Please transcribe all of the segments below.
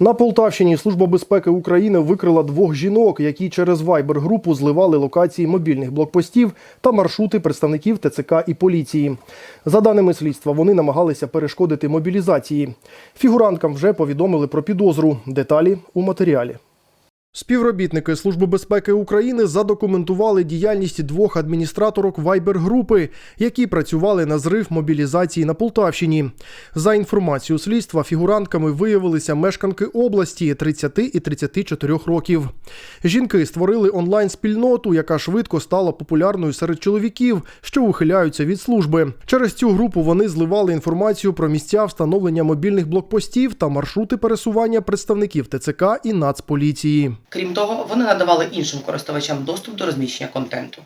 На Полтавщині Служба безпеки України викрила двох жінок, які через вайбер-групу зливали локації мобільних блокпостів та маршрути представників ТЦК і поліції. За даними слідства, вони намагалися перешкодити мобілізації. Фігуранткам вже повідомили про підозру. Деталі у матеріалі. Співробітники Служби безпеки України задокументували діяльність двох адміністраторок Viber-групи, які працювали на зрив мобілізації на Полтавщині. За інформацією слідства, фігурантками виявилися мешканки області 30 і 34 років. Жінки створили онлайн-спільноту, яка швидко стала популярною серед чоловіків, що ухиляються від служби. Через цю групу вони зливали інформацію про місця встановлення мобільних блокпостів та маршрути пересування представників ТЦК і Нацполіції. Крім того, вони надавали іншим користувачам доступ до розміщення контенту.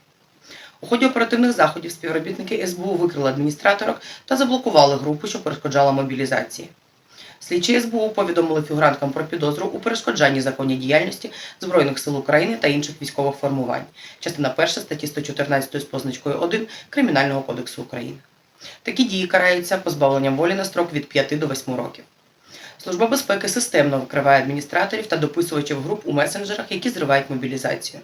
У ході оперативних заходів співробітники СБУ викрили адміністраторок та заблокували групу, що перешкоджала мобілізації. Слідчі СБУ повідомили фігуранткам про підозру у перешкоджанні законній діяльності Збройних сил України та інших військових формувань, частина 1 статті 114 з позначкою 1 Кримінального кодексу України. Такі дії караються позбавленням волі на строк від 5 до 8 років. Служба безпеки системно викриває адміністраторів та дописувачів груп у месенджерах, які зривають мобілізацію.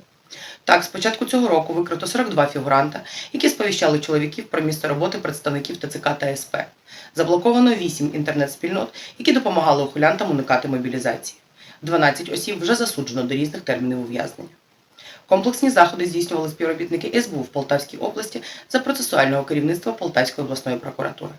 Так, з початку цього року викрито 42 фігуранта, які сповіщали чоловіків про місце роботи представників ТЦК та СП. Заблоковано 8 інтернет-спільнот, які допомагали ухилянтам уникати мобілізації. 12 осіб вже засуджено до різних термінів ув'язнення. Комплексні заходи здійснювали співробітники СБУ в Полтавській області за процесуального керівництва Полтавської обласної прокуратури.